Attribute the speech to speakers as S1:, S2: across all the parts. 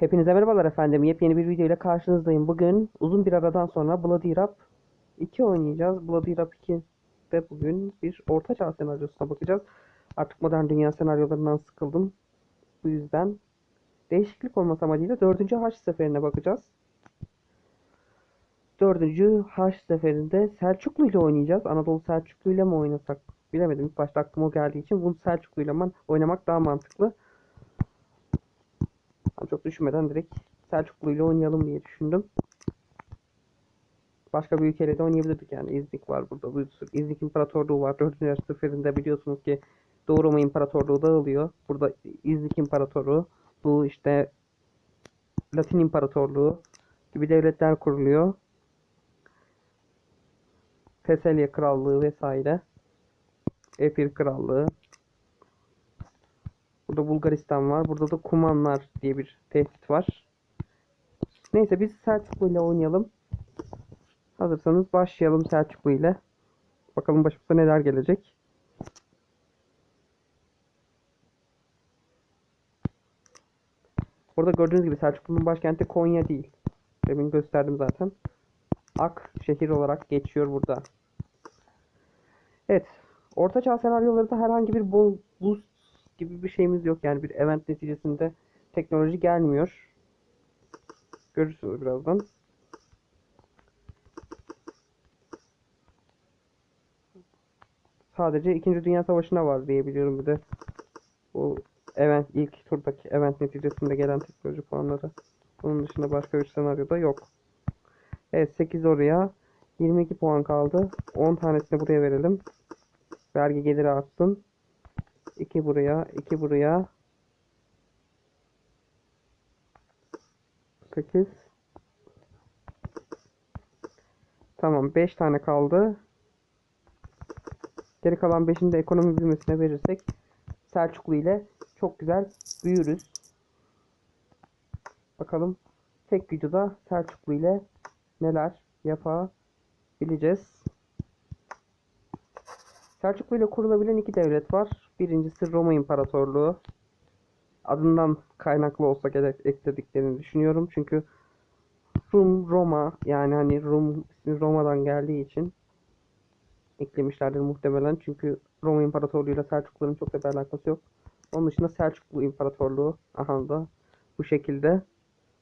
S1: Hepinize merhabalar efendim. Yepyeni bir video ile karşınızdayım. Bugün uzun bir aradan sonra Bloody Rap 2 oynayacağız. Bloody Rap 2'de bugün bir orta çağ senaryosuna bakacağız. Artık modern dünya senaryolarından sıkıldım. Bu yüzden değişiklik olması amacıyla 4. Haç seferine bakacağız. 4. Haç seferinde Selçuklu ile oynayacağız. Anadolu Selçuklu ile mi oynasak bilemedim. İlk başta aklıma geldiği için bunu Selçuklu ile oynamak daha mantıklı. Ben çok düşünmeden direkt Selçuklu ile oynayalım diye düşündüm. Başka bir ülkeyle de oynayabilirdik yani. İznik var burada. Bir sürü İznik İmparatorluğu var. 4. Yaş seferinde biliyorsunuz ki Doğu Roma İmparatorluğu dağılıyor. Burada İznik İmparatoru, bu işte Latin İmparatorluğu gibi devletler kuruluyor. Teselya Krallığı vesaire. Epir Krallığı. Burada Bulgaristan var. Burada da Kumanlar diye bir tehdit var. Neyse biz Selçuklu ile oynayalım. Hazırsanız başlayalım Selçuklu ile. Bakalım başımıza neler gelecek. Burada gördüğünüz gibi Selçuklu'nun başkenti Konya değil. Demin gösterdim zaten. Ak şehir olarak geçiyor burada. Evet. Orta çağ senaryolarında herhangi bir bol gibi bir şeyimiz yok. Yani bir event neticesinde teknoloji gelmiyor. Görürsünüz birazdan. Sadece 2. Dünya Savaşı'na var diye biliyorum bir de. Bu event ilk turdaki event neticesinde gelen teknoloji puanları. Bunun dışında başka bir senaryoda yok. Evet 8 oraya. 22 puan kaldı. 10 tanesini buraya verelim. Vergi geliri artsın. 2 buraya, 2 buraya. 8. Tamam 5 tane kaldı. Geri kalan 5'ini de ekonomi büyümesine verirsek Selçuklu ile çok güzel büyürüz. Bakalım tek videoda Selçuklu ile neler yapabileceğiz. Selçuklu ile kurulabilen iki devlet var. Birincisi Roma İmparatorluğu. Adından kaynaklı olsa gerek eklediklerini düşünüyorum. Çünkü Rum, Roma yani hani Rum ismi Roma'dan geldiği için eklemişlerdir muhtemelen. Çünkü Roma İmparatorluğu ile Selçukluların çok da bir alakası yok. Onun dışında Selçuklu İmparatorluğu aha da bu şekilde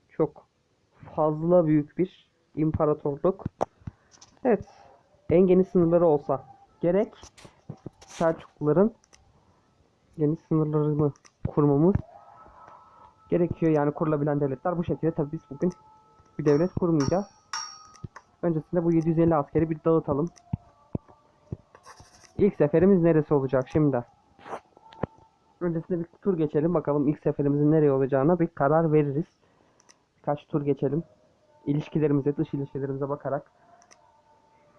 S1: çok fazla büyük bir imparatorluk. Evet. En geniş sınırları olsa gerek Selçukluların geniş sınırlarını kurmamız gerekiyor. Yani kurulabilen devletler bu şekilde. Tabii biz bugün bir devlet kurmayacağız. Öncesinde bu 750 askeri bir dağıtalım. İlk seferimiz neresi olacak şimdi? Öncesinde bir tur geçelim. Bakalım ilk seferimizin nereye olacağına bir karar veririz. Birkaç tur geçelim. İlişkilerimize, dış ilişkilerimize bakarak.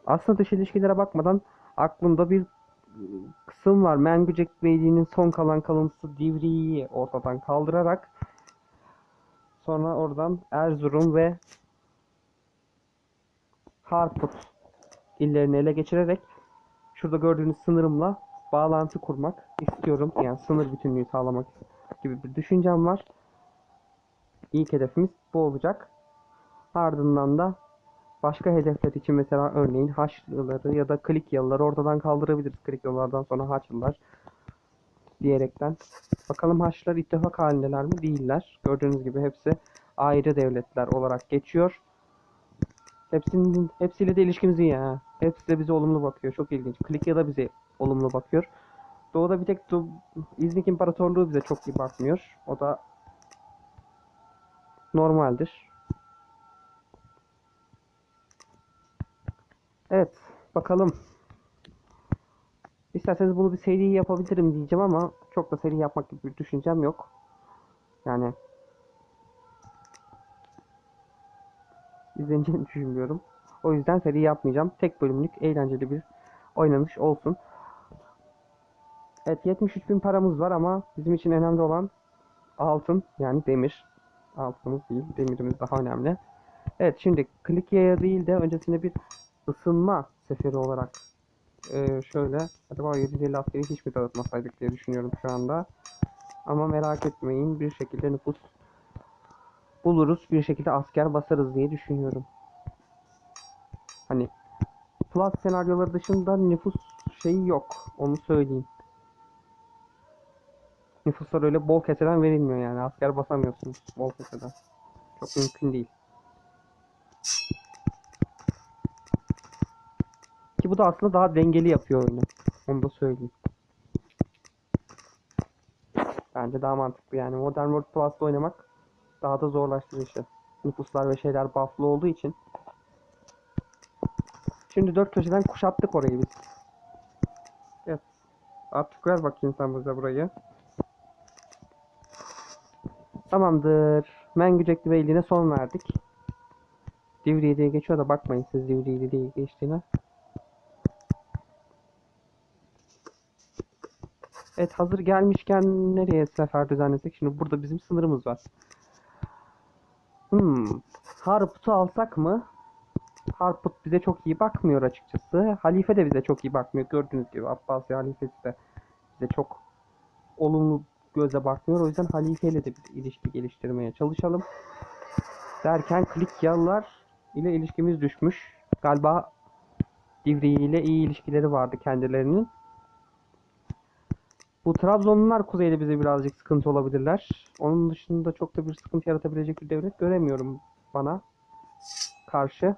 S1: Aslında dış ilişkilere bakmadan aklımda bir kısım var. Mengücek Beyliği'nin son kalan kalıntısı Divriği'yi ortadan kaldırarak sonra oradan Erzurum ve Harput illerini ele geçirerek şurada gördüğünüz sınırımla bağlantı kurmak istiyorum. Yani sınır bütünlüğü sağlamak gibi bir düşüncem var. İlk hedefimiz bu olacak. Ardından da başka hedefler için mesela örneğin Haçlıları ya da Klikyalıları ortadan kaldırabiliriz. Klikyalılardan sonra Haçlılar diyerekten. Bakalım Haçlılar ittifak halindeler mi? Değiller. Gördüğünüz gibi hepsi ayrı devletler olarak geçiyor. Hepsinin hepsiyle de ilişkimiz iyi ha. Hepsi de bize olumlu bakıyor. Çok ilginç. Klikya da bize olumlu bakıyor. Doğuda bir tek İznik İmparatorluğu bize çok iyi bakmıyor. O da normaldir. Evet, bakalım. İsterseniz bunu bir seri yapabilirim diyeceğim ama çok da seri yapmak gibi bir düşüncem yok. Yani izleneceğini düşünmüyorum. O yüzden seri yapmayacağım. Tek bölümlük eğlenceli bir oynanış olsun. Evet 73 bin paramız var ama bizim için önemli olan altın yani demir. Altınımız değil demirimiz daha önemli. Evet şimdi Klikya'ya değil de öncesinde bir ısınma seferi olarak e, şöyle acaba 750 askeri hiç mi dağıtmasaydık diye düşünüyorum şu anda. Ama merak etmeyin bir şekilde nüfus buluruz bir şekilde asker basarız diye düşünüyorum. Hani Plus senaryoları dışında nüfus şeyi yok. Onu söyleyeyim. Nüfuslar öyle bol keseden verilmiyor yani. Asker basamıyorsunuz bol keseden. Çok mümkün değil. Bu da aslında daha dengeli yapıyor oyunu. Onu da söyleyeyim. Bence daha mantıklı yani. Modern World Plus'ta oynamak daha da zorlaştırır işi. Nüfuslar ve şeyler buff'lı olduğu için. Şimdi dört köşeden kuşattık orayı biz. Evet. Artık ver bakayım sen bize burayı. Tamamdır. Mengücekli Beyliği'ne son verdik. Divriği diye geçiyor da bakmayın siz Divriği diye geçtiğine. Evet hazır gelmişken nereye sefer düzenlesek? Şimdi burada bizim sınırımız var. Hmm. Harput'u alsak mı? Harput bize çok iyi bakmıyor açıkçası. Halife de bize çok iyi bakmıyor. Gördüğünüz gibi Abbasi halifesi de bize çok olumlu göze bakmıyor. O yüzden Halife ile de bir ilişki geliştirmeye çalışalım. Derken Klikyalılar ile ilişkimiz düşmüş. Galiba Divriği ile iyi ilişkileri vardı kendilerinin. Bu Trabzonlular kuzeyde bize birazcık sıkıntı olabilirler. Onun dışında çok da bir sıkıntı yaratabilecek bir devlet göremiyorum bana karşı.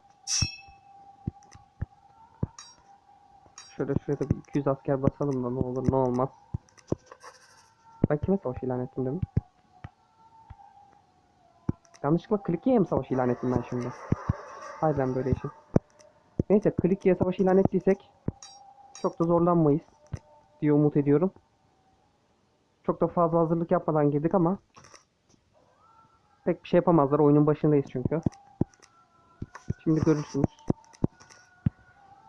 S1: Şöyle şuraya bir 200 asker basalım da ne olur ne olmaz. Ben kime savaş ilan ettim demin? Yanlışlıkla Klikiye'ye mi savaş ilan ettim ben şimdi? Hayır ben böyle işim. Neyse Klikiye'ye savaş ilan ettiysek çok da zorlanmayız diye umut ediyorum. Çok da fazla hazırlık yapmadan girdik ama pek bir şey yapamazlar. Oyunun başındayız çünkü. Şimdi görürsünüz.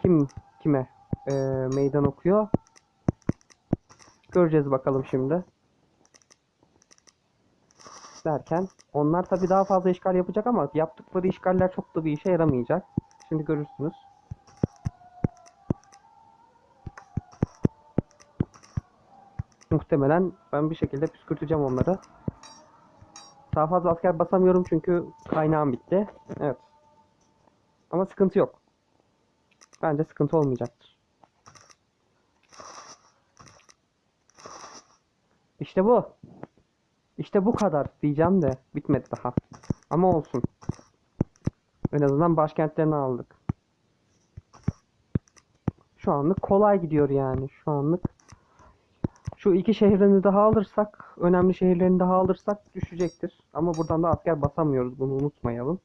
S1: Kim kime e, meydan okuyor? Göreceğiz bakalım şimdi. Derken onlar tabii daha fazla işgal yapacak ama yaptıkları işgaller çok da bir işe yaramayacak. Şimdi görürsünüz. Muhtemelen ben bir şekilde püskürteceğim onları. Daha fazla asker basamıyorum çünkü kaynağım bitti. Evet. Ama sıkıntı yok. Bence sıkıntı olmayacaktır. İşte bu. İşte bu kadar diyeceğim de bitmedi daha. Ama olsun. En azından başkentlerini aldık. Şu anlık kolay gidiyor yani. Şu anlık şu iki şehrini daha alırsak, önemli şehirlerini daha alırsak düşecektir. Ama buradan da asker basamıyoruz. Bunu unutmayalım.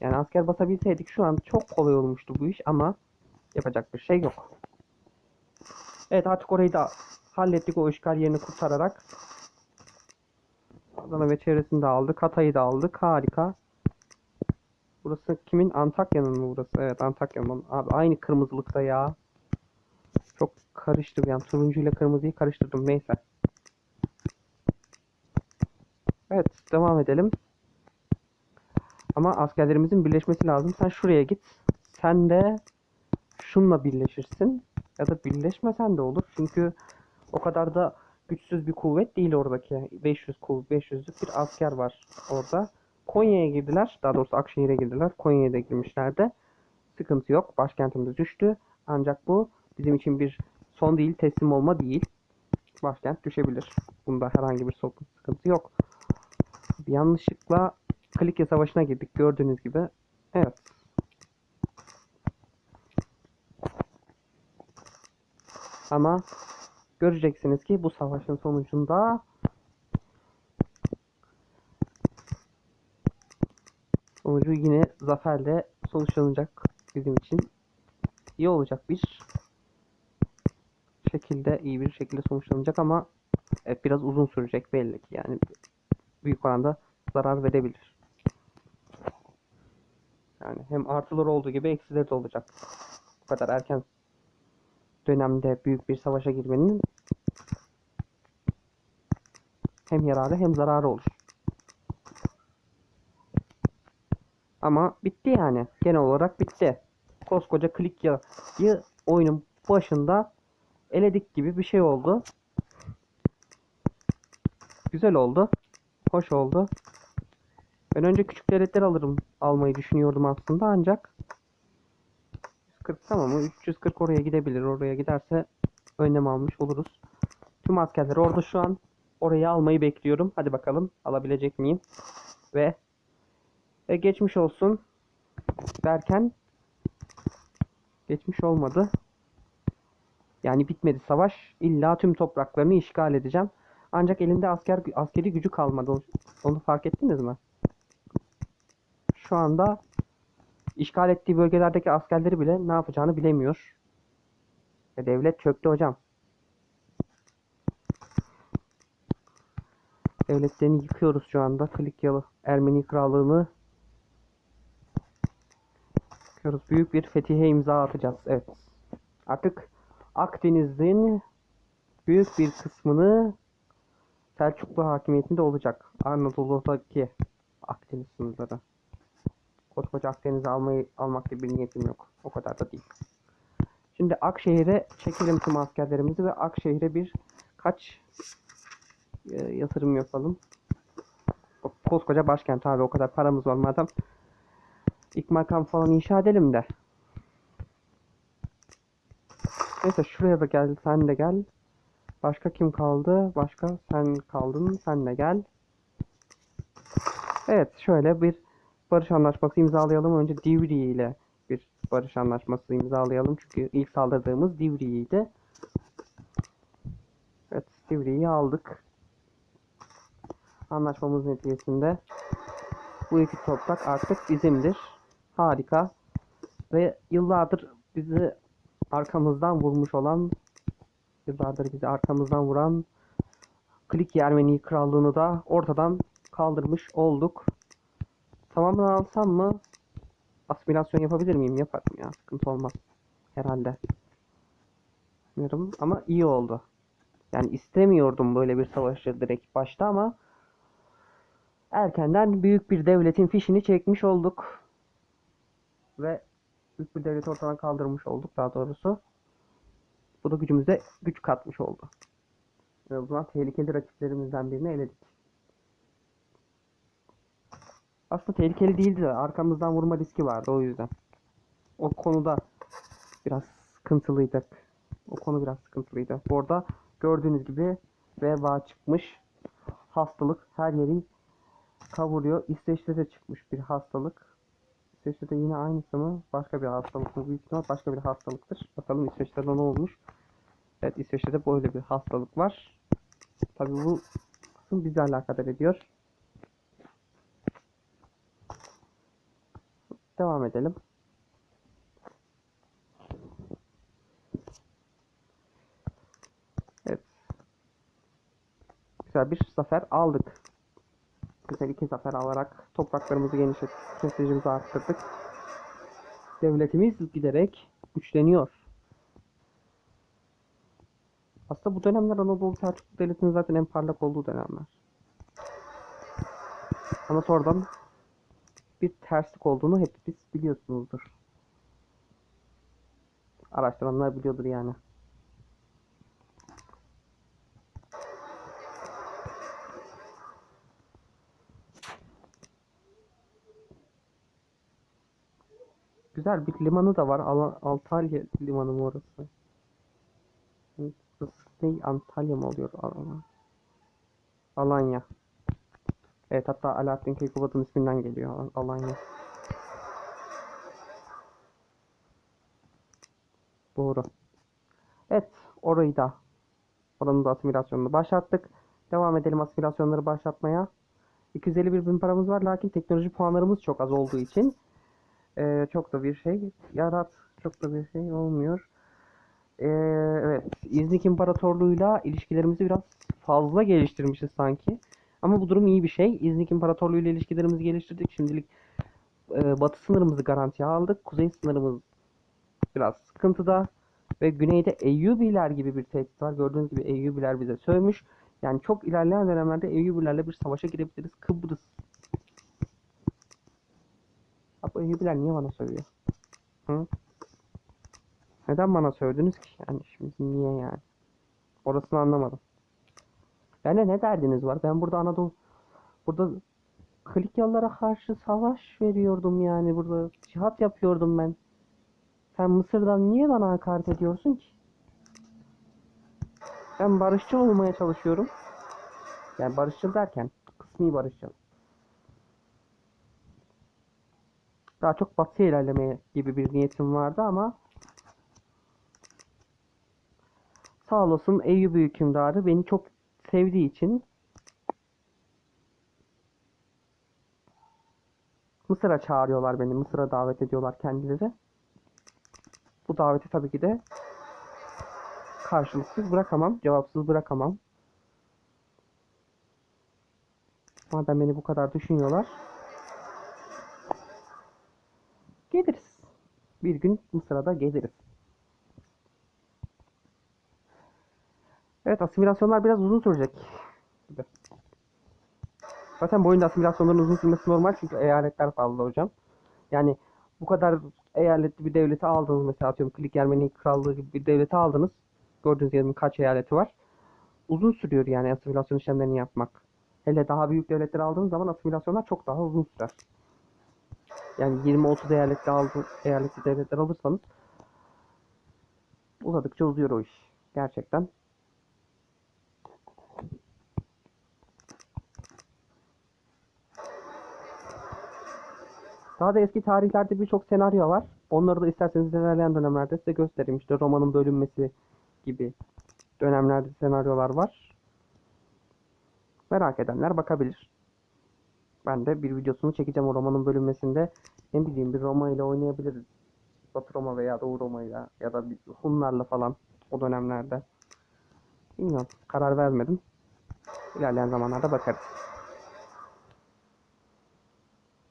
S1: Yani asker basabilseydik şu an çok kolay olmuştu bu iş ama yapacak bir şey yok. Evet artık orayı da hallettik o işgal yerini kurtararak. Adana ve çevresini de aldık. Hatay'ı da aldık. Harika. Burası kimin? Antakya'nın mı burası? Evet Antakya'nın. Abi aynı kırmızılıkta ya. Çok karıştı bir an. Turuncu ile kırmızıyı karıştırdım. Neyse. Evet devam edelim. Ama askerlerimizin birleşmesi lazım. Sen şuraya git. Sen de şunla birleşirsin. Ya da birleşmesen de olur. Çünkü o kadar da güçsüz bir kuvvet değil oradaki. 500 kuvvet, 500'lük bir asker var orada. Konya'ya girdiler. Daha doğrusu Akşehir'e girdiler. Konya'ya da girmişlerdi. Sıkıntı yok. Başkentimiz düştü. Ancak bu bizim için bir son değil, teslim olma değil. Başkent düşebilir. Bunda herhangi bir sıkıntı yok. Yanlışlıkla Klikya Savaşı'na girdik gördüğünüz gibi. Evet. Ama göreceksiniz ki bu savaşın sonucunda sonucu yine zaferle sonuçlanacak bizim için. iyi olacak bir şekilde iyi bir şekilde sonuçlanacak ama evet, biraz uzun sürecek belli ki yani büyük oranda zarar verebilir. Yani hem artıları olduğu gibi eksileri de olacak. Bu kadar erken dönemde büyük bir savaşa girmenin hem yararı hem zararı olur. Ama bitti yani. Genel olarak bitti. Koskoca Klikya'yı oyunun başında eledik gibi bir şey oldu. Güzel oldu. Hoş oldu. Ben önce küçük devletleri alırım almayı düşünüyordum aslında ancak 140 tamam mı? 340 oraya gidebilir. Oraya giderse önlem almış oluruz. Tüm askerler orada şu an. Orayı almayı bekliyorum. Hadi bakalım alabilecek miyim? Ve, ve geçmiş olsun derken geçmiş olmadı. Yani bitmedi savaş. İlla tüm topraklarını işgal edeceğim. Ancak elinde asker askeri gücü kalmadı. Onu- fark ettiniz mi? Şu anda işgal ettiği bölgelerdeki askerleri bile ne yapacağını bilemiyor. Ve devlet çöktü hocam. Devletlerini yıkıyoruz şu anda. Klikyalı Ermeni Krallığını yıkıyoruz. Büyük bir fetihe imza atacağız. Evet. Artık Akdeniz'in büyük bir kısmını Selçuklu hakimiyetinde olacak. Anadolu'daki Akdeniz sınırları. Koskoca Akdeniz'i almayı almak gibi bir niyetim yok. O kadar da değil. Şimdi Akşehir'e çekelim tüm askerlerimizi ve Akşehir'e bir kaç e, yatırım yapalım. Koskoca başkent abi o kadar paramız var madem. İlk makam falan inşa edelim de. Neyse şuraya da gel sen de gel. Başka kim kaldı? Başka sen kaldın. Sen de gel. Evet şöyle bir barış anlaşması imzalayalım. Önce Divri ile bir barış anlaşması imzalayalım. Çünkü ilk saldırdığımız Divri'ydi. Evet Divri'yi aldık. Anlaşmamız neticesinde bu iki toprak artık bizimdir. Harika. Ve yıllardır bizi arkamızdan vurmuş olan yıllardır bizi arkamızdan vuran Klik Ermeni Krallığını da ortadan kaldırmış olduk. Tamamını alsam mı asimilasyon yapabilir miyim? Yaparım ya. Sıkıntı olmaz. Herhalde. Bilmiyorum ama iyi oldu. Yani istemiyordum böyle bir savaşı direkt başta ama erkenden büyük bir devletin fişini çekmiş olduk. Ve büyük bir devleti ortadan kaldırmış olduk daha doğrusu. Bu da gücümüze güç katmış oldu. Ve o zaman tehlikeli rakiplerimizden birini eledik. Aslında tehlikeli değildi de arkamızdan vurma riski vardı o yüzden. O konuda biraz sıkıntılıydık. O konu biraz sıkıntılıydı. Bu arada gördüğünüz gibi veba çıkmış. Hastalık her yeri kavuruyor. İsveç'te de çıkmış bir hastalık. İsveç'te de yine aynısı mı? Başka bir hastalık mı? Büyük ihtimal başka bir hastalıktır. Bakalım İsveç'te de ne olmuş. Evet İsveç'te de böyle bir hastalık var. Tabii bu kısım bizi alakadar ediyor. Devam edelim. Evet. Güzel bir zafer aldık. Güzel iki zafer alarak topraklarımızı genişlettik. Prestijimizi arttırdık. Devletimiz giderek güçleniyor. Aslında bu dönemler Anadolu Selçuklu Devleti'nin zaten en parlak olduğu dönemler. Ama sonradan bir terslik olduğunu hepiniz biliyorsunuzdur. Araştıranlar biliyordur yani. Güzel bir limanı da var. Al Altalya limanı mı orası? Ne? Antalya mı oluyor? Al- Alanya. Evet hatta Alaaddin Keykubat'ın isminden geliyor Al- Alanya. Doğru. Evet orayı da oranın da asimilasyonunu başlattık. Devam edelim asimilasyonları başlatmaya. 251 bin paramız var lakin teknoloji puanlarımız çok az olduğu için eee, çok da bir şey yarat çok da bir şey olmuyor. Eee, evet İznik İmparatorluğu'yla ilişkilerimizi biraz fazla geliştirmişiz sanki. Ama bu durum iyi bir şey. İznik İmparatorluğu ile ilişkilerimizi geliştirdik. Şimdilik e, batı sınırımızı garantiye aldık. Kuzey sınırımız biraz sıkıntıda. Ve güneyde Eyyubiler gibi bir tehdit var. Gördüğünüz gibi Eyyubiler bize sövmüş. Yani çok ilerleyen dönemlerde Eyyubilerle bir savaşa girebiliriz. Kıbrıs. Abi Eyyubiler niye bana sövüyor? Hı? Neden bana sövdünüz ki? Yani şimdi niye yani? Orasını anlamadım. Yani ne derdiniz var? Ben burada Anadolu burada Klikyalılara karşı savaş veriyordum yani burada. Cihat yapıyordum ben. Sen Mısır'dan niye bana hakaret ediyorsun ki? Ben barışçıl olmaya çalışıyorum. Yani barışçıl derken kısmi barışçıl. Daha çok batıya ilerlemeye gibi bir niyetim vardı ama sağ olasın Eyyubi hükümdarı beni çok sevdiği için Mısır'a çağırıyorlar beni. Mısır'a davet ediyorlar kendileri. Bu daveti tabii ki de karşılıksız bırakamam, cevapsız bırakamam. Madem beni bu kadar düşünüyorlar. Geliriz. Bir gün Mısır'a da geliriz. Evet asimilasyonlar biraz uzun sürecek. Zaten bu oyunda asimilasyonların uzun sürmesi normal çünkü eyaletler fazla hocam. Yani bu kadar eyaletli bir devleti aldınız mesela atıyorum Klik Ermeni Krallığı gibi bir devleti aldınız. Gördüğünüz gibi kaç eyaleti var. Uzun sürüyor yani asimilasyon işlemlerini yapmak. Hele daha büyük devletleri aldığınız zaman asimilasyonlar çok daha uzun sürer. Yani 20-30 eyaletli aldı, eyaletli devletler alırsanız uzadıkça uzuyor o iş. Gerçekten. Daha da eski tarihlerde birçok senaryo var. Onları da isterseniz ilerleyen dönemlerde size göstereyim. İşte romanın bölünmesi gibi dönemlerde senaryolar var. Merak edenler bakabilir. Ben de bir videosunu çekeceğim o romanın bölünmesinde. Ne bileyim bir Roma ile oynayabiliriz. Batı Roma veya Doğu Roma ile ya da Hunlarla falan o dönemlerde. Bilmiyorum. Karar vermedim. İlerleyen zamanlarda bakarız.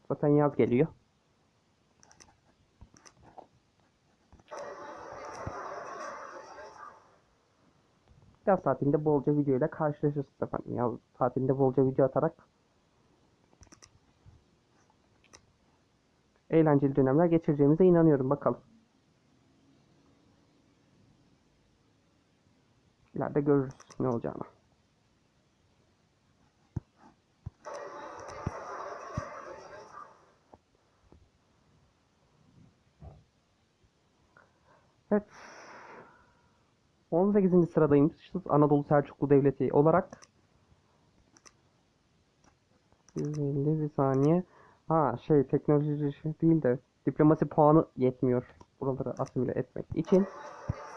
S1: Zaten yaz geliyor. Yaz tatilinde bolca video ile karşılaşırsınız efendim. Yaz tatilinde bolca video atarak eğlenceli dönemler geçireceğimize inanıyorum. Bakalım. İleride görürüz ne olacağını. Evet. 18. sıradaymışız Anadolu Selçuklu Devleti olarak. 150 bir saniye. Ha şey teknoloji değil de diplomasi puanı yetmiyor buraları asimile etmek için.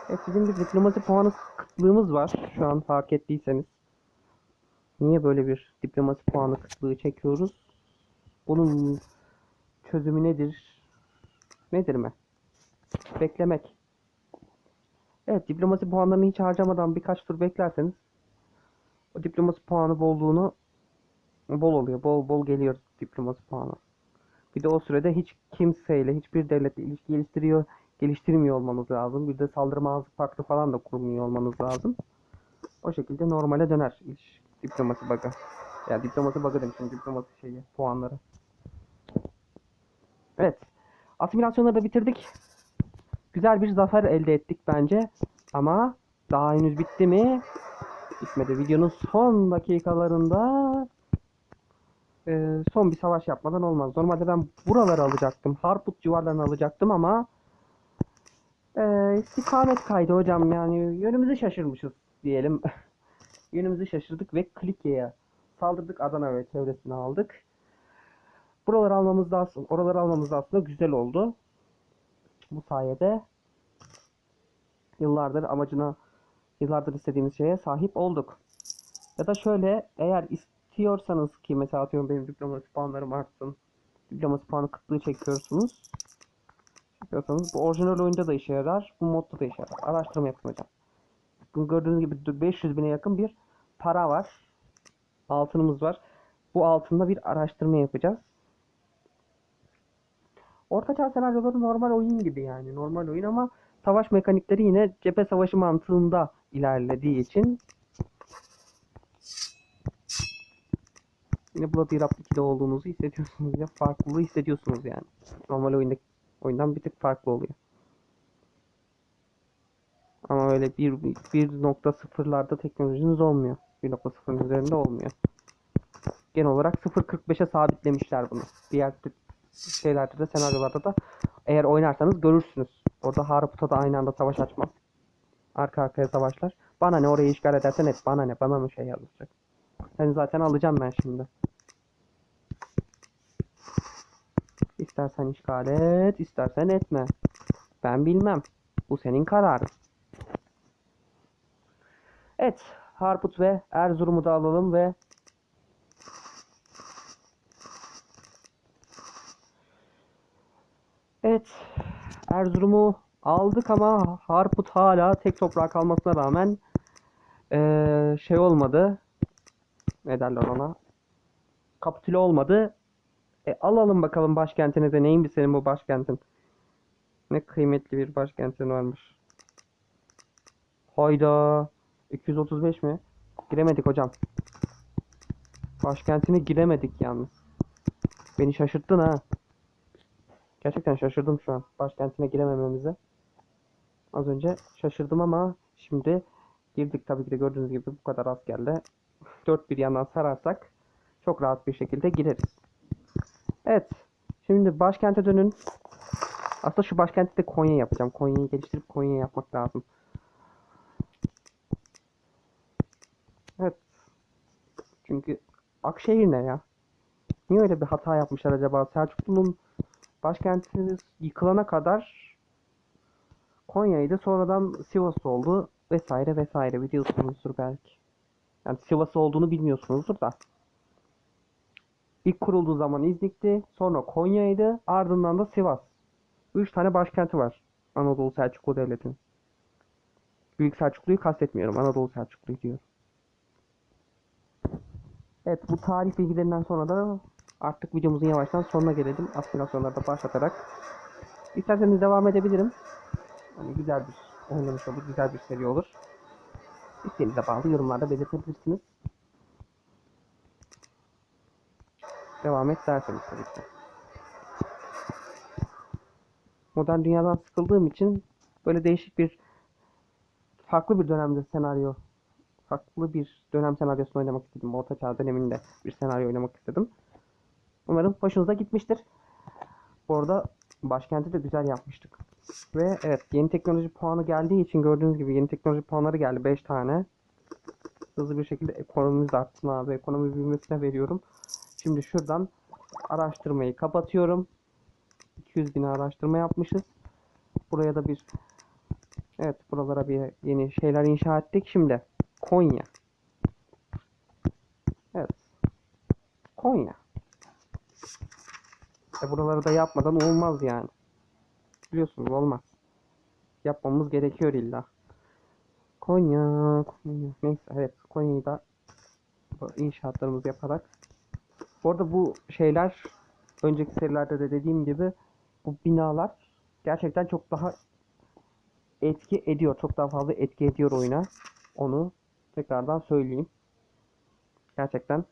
S1: Evet bizim bir diplomasi puanı kıtlığımız var şu an fark ettiyseniz. Niye böyle bir diplomasi puanı kıtlığı çekiyoruz? Bunun çözümü nedir? Nedir mi? Beklemek. Evet diplomasi puanlarını hiç harcamadan birkaç tur beklerseniz o diplomasi puanı bolluğunu bol oluyor. Bol bol geliyor diplomasi puanı. Bir de o sürede hiç kimseyle, hiçbir devletle ilişki geliştiriyor, geliştirmiyor olmanız lazım. Bir de saldırmazlık paktı falan da kurmuyor olmanız lazım. O şekilde normale döner iş diplomasi bug'ı. Ya diplomasi bug'ı demişim, diplomasi şeyi, puanları. Evet. Asimilasyonları da bitirdik. Güzel bir zafer elde ettik bence. Ama daha henüz bitti mi? Bitmedi. Videonun son dakikalarında e, son bir savaş yapmadan olmaz. Normalde ben buraları alacaktım. Harput civarlarını alacaktım ama e, istikamet kaydı hocam. Yani yönümüzü şaşırmışız diyelim. yönümüzü şaşırdık ve Klikya'ya saldırdık. Adana ve çevresini aldık. Buraları almamız da aslında, oraları almamız da aslında güzel oldu. Bu sayede yıllardır amacına yıllardır istediğimiz şeye sahip olduk. Ya da şöyle eğer istiyorsanız ki mesela atıyorum benim diplomasi puanlarım artsın. Diplomasi puanı kıtlığı çekiyorsunuz. Çekiyorsanız bu orijinal oyunda da işe yarar. Bu modda da işe yarar. Araştırma yapın hocam. Gördüğünüz gibi 500 bine yakın bir para var. Altınımız var. Bu altında bir araştırma yapacağız. Ortaçağ senaryoları normal oyun gibi yani. Normal oyun ama savaş mekanikleri yine cephe savaşı mantığında ilerlediği için yine Bloody Rap 2'de olduğunuzu hissediyorsunuz ya farklılığı hissediyorsunuz yani. Normal oyundaki oyundan bir tık farklı oluyor. Ama öyle 1.0'larda teknolojiniz olmuyor. 1.0'ın üzerinde olmuyor. genel olarak 0.45'e sabitlemişler bunu. Diğer şeylerde de senaryolarda da eğer oynarsanız görürsünüz. Orada Harput'a da aynı anda savaş açmam. Arka arkaya savaşlar. Bana ne orayı işgal edersen et. Bana ne bana mı şey yazacak. Seni zaten alacağım ben şimdi. İstersen işgal et, istersen etme. Ben bilmem. Bu senin kararın. Evet, Harput ve Erzurum'u da alalım ve Evet, Erzurum'u aldık ama Harput hala tek toprağa kalmasına rağmen eee, şey olmadı. Ne derler ona? Kapitüle olmadı. E, alalım bakalım başkentine de neymiş senin bu başkentin? Ne kıymetli bir başkentin varmış. Hayda. 235 mi? Giremedik hocam. Başkentine giremedik yalnız. Beni şaşırttın ha. Gerçekten şaşırdım şu an. Başkentine giremememize. Az önce şaşırdım ama şimdi girdik tabii ki de gördüğünüz gibi bu kadar askerle. Dört bir yandan sararsak çok rahat bir şekilde gireriz. Evet. Şimdi başkente dönün. Aslında şu başkenti de Konya yapacağım. Konya'yı geliştirip Konya yapmak lazım. Evet. Çünkü Akşehir ne ya? Niye öyle bir hata yapmışlar acaba? Selçuklu'nun başkenti yıkılana kadar Konya'ydı. Sonradan Sivas oldu. Vesaire vesaire biliyorsunuzdur belki. Yani Sivas olduğunu bilmiyorsunuzdur da. İlk kurulduğu zaman İznik'ti. Sonra Konya'ydı. Ardından da Sivas. Üç tane başkenti var. Anadolu Selçuklu Devleti'nin. Büyük Selçuklu'yu kastetmiyorum. Anadolu Selçuklu'yu diyorum. Evet bu tarih bilgilerinden sonra da artık videomuzun yavaştan sonuna gelelim. Aspirasyonları da başlatarak. İsterseniz devam edebilirim. Hani güzel bir oynamış olur. Güzel bir seri olur. İsteğinize bağlı yorumlarda belirtebilirsiniz. Devam et derseniz tabii ki. Modern dünyadan sıkıldığım için böyle değişik bir farklı bir dönemde senaryo farklı bir dönem senaryosunu oynamak istedim. Orta Çağ döneminde bir senaryo oynamak istedim. Umarım hoşunuza gitmiştir. Bu arada başkenti de güzel yapmıştık. Ve evet yeni teknoloji puanı geldiği için gördüğünüz gibi yeni teknoloji puanları geldi 5 tane. Hızlı bir şekilde ekonomimiz artsın abi. Ekonomi büyümesine veriyorum. Şimdi şuradan araştırmayı kapatıyorum. 200 bin araştırma yapmışız. Buraya da bir Evet buralara bir yeni şeyler inşa ettik. Şimdi Konya. Evet. Konya. E buraları da yapmadan olmaz yani. Biliyorsunuz olmaz. Yapmamız gerekiyor illa. Konya, Konya. Neyse evet Konya'yı da inşaatlarımızı yaparak. Bu arada bu şeyler önceki serilerde de dediğim gibi bu binalar gerçekten çok daha etki ediyor. Çok daha fazla etki ediyor oyuna. Onu tekrardan söyleyeyim. Gerçekten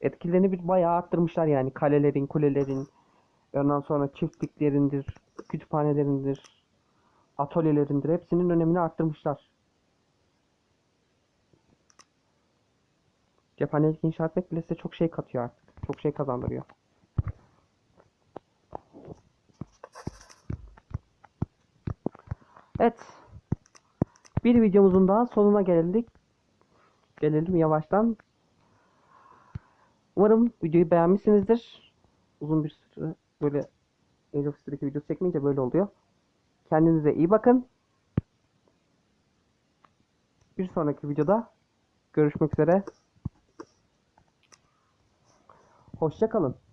S1: etkilerini bir bayağı arttırmışlar yani kalelerin, kulelerin, ondan sonra çiftliklerindir, kütüphanelerindir, atölyelerindir hepsinin önemini arttırmışlar. Cephanelik inşa etmek bile size çok şey katıyor artık. Çok şey kazandırıyor. Evet. Bir videomuzun daha sonuna geldik. Gelelim yavaştan. Umarım videoyu beğenmişsinizdir. Uzun bir süre böyle Age of History'deki video çekmeyince böyle oluyor. Kendinize iyi bakın. Bir sonraki videoda görüşmek üzere. Hoşça kalın.